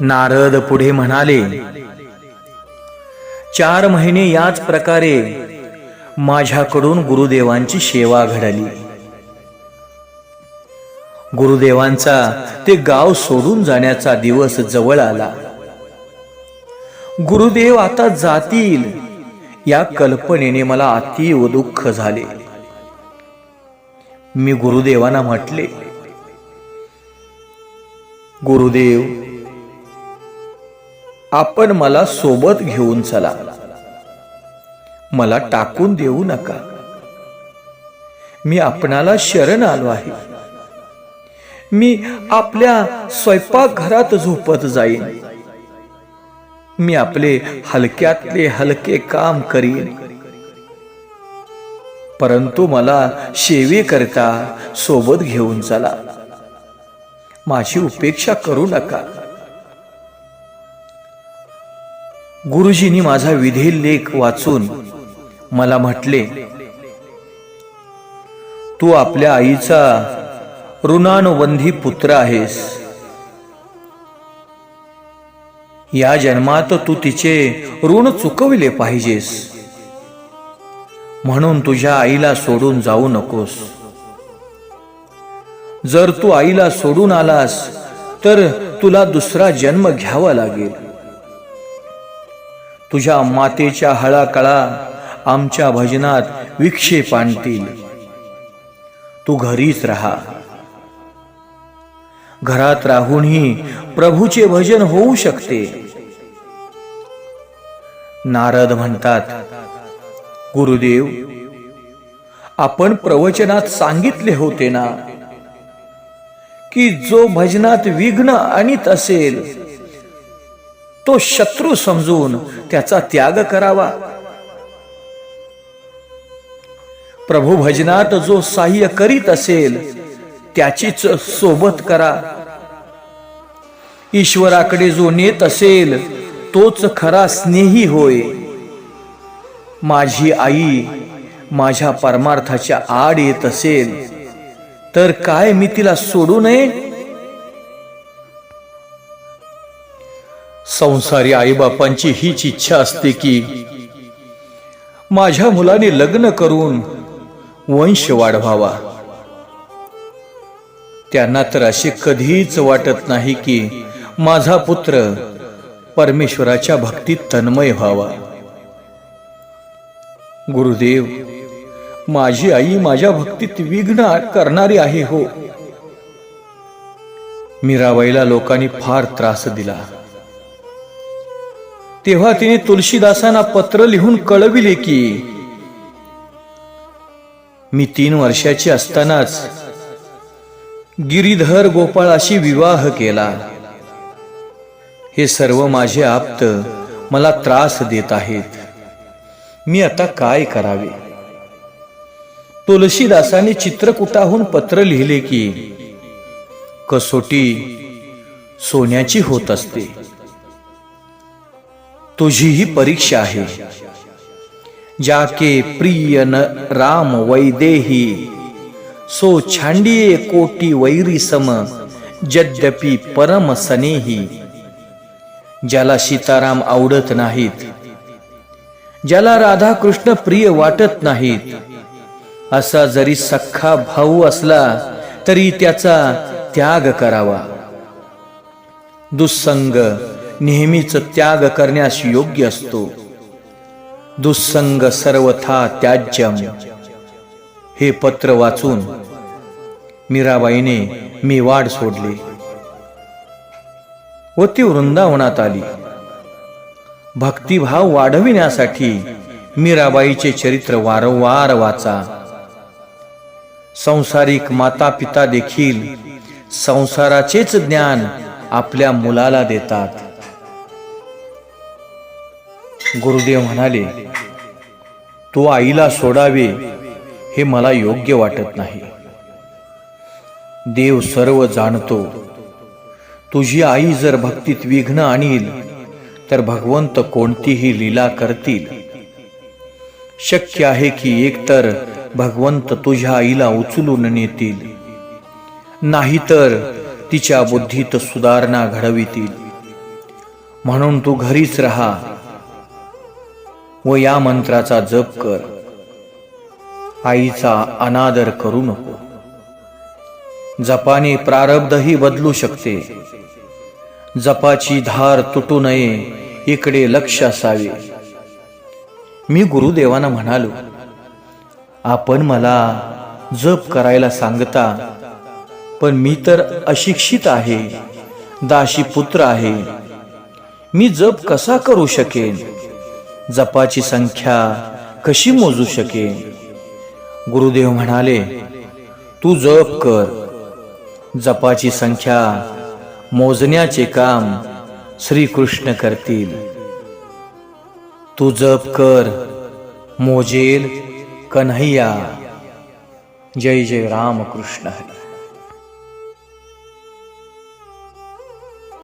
नारद पुढे म्हणाले चार महिने याच प्रकारे माझ्याकडून गुरुदेवांची सेवा घडली. गुरुदेवांचा ते गाव सोडून जाण्याचा दिवस जवळ आला. गुरुदेव आता जातील या कल्पनेने मला अतीव दुःख झाले. मी गुरुदेवांना म्हटले गुरुदेव आपण मला सोबत घेऊन चला. मला टाकून देऊ नका. मी आपणाला शरण आलो आहे. मी आपल्या स्वयंपाकघरात झोपत जाईन. मी आपले हलक्यातले हलके काम करीन. परंतु मला सेवेकरता सोबत घेऊन चला. माझी उपेक्षा करू नका. गुरुजींनी माझा विधी लेख वाचून मला म्हटले तू आपल्या आईचा ऋणानुबंधी पुत्र आहेस. या जन्मात तू तिचे ऋण चुकविले पाहिजेस. म्हणून तुझ्या आईला सोडून जाऊ नकोस. जर तू आईला सोडून आलास तर तुला दुसरा जन्म घ्यावा लागेल. तुझ्या मातेच्या हळाकळा आमच्या भजनात विक्षेप आणतील. तू घरीच राहा. घरात राहूनही प्रभूचे भजन होऊ शकते. नारद म्हणतात गुरुदेव आपण प्रवचनात सांगितले होते ना की जो भजनात विघ्न आणीत असेल तो शत्रू समजून त्याचा त्याग करावा. प्रभू भजनात जो सहाय्य करीत असेल त्याचीच सोबत करा. ईश्वराकडे जो नेत असेल तोच खरा स्नेही होय. माझी आई माझ्या परमार्थाच्या आड येत असेल तर काय मी तिला सोडू नये? संसारी आईबापांची हीच इच्छा असते की माझ्या मुलाने लग्न करून वंश वाढवावा. त्यांना तर असे कधीच वाटत नाही की माझा पुत्र परमेश्वराच्या भक्तीत तन्मय व्हावा. गुरुदेव माझी आई माझ्या भक्तीत विघ्न करणारी आहे हो. मीराबाईला लोकांनी फार त्रास दिला. तेव्हा तिने तुलसीदासांना पत्र लिहून कळविले की मी तीन वर्षाची असतानाच गिरीधर गोपाळाशी विवाह केला. हे सर्व माझे आप्त मला त्रास देत आहेत. मी आता काय करावे? तुलसीदासाने चित्रकुटाहून पत्र लिहिले की कसोटी सोन्याची होत असते. तुझी ही परीक्षा आहे. जाके प्रिय न राम वैदेही सो छांडिये कोटी वैरी सम यद्यपि परम सनेही. ज्याला सीताराम आवडत नाहीत ज्याला राधाकृष्ण प्रिय वाटत नाहीत असा जरी सख्खा भाऊ असला तरी त्याचा त्याग करावा. दुस्संग नेहमीच त्याग करण्यास योग्य असतो. दुस्संग सर्वथा त्याज्यम. हे पत्र वाचून मीराबाईने मी वाढ सोडली. व ती वृंदावनात आली. भक्तिभाव वाढविण्यासाठी मीराबाईचे चरित्र वारंवार वाचा. संसारिक माता पिता देखील संसाराचेच ज्ञान आपल्या मुलाला देतात. गुरुदेव म्हणाले तो आईला सोडावे हे मला योग्य वाटत नाही. देव सर्व जाणतो. तुझी आई जर भक्तीत विघ्न आणील तर भगवंत कोणतीही लीला करतील. शक्य आहे की एकतर भगवंत तुझ्या आईला उचलून नेतील नाहीतर तिच्या बुद्धीत सुधारणा घडवितील. म्हणून तू घरीच राहा. व या मंत्राचा जप कर. आईचा अनादर करू नको. जपाने प्रारब्धही बदलू शकते. जपाची धार तुटू नये इकडे लक्ष असावे. मी गुरुदेवांना म्हणालो आपण मला जप करायला सांगता पण मी तर अशिक्षित आहे दाशी पुत्र आहे. मी जप कसा करू शकेन? जपाची संख्या कशी मोजू शके गुरुदेव म्हणाले तू जप कर. जपाची संख्या मोजण्याचे काम श्रीकृष्ण करतील. तू जप कर. मोजेल कन्हैया. जय जय राम कृष्ण हरी.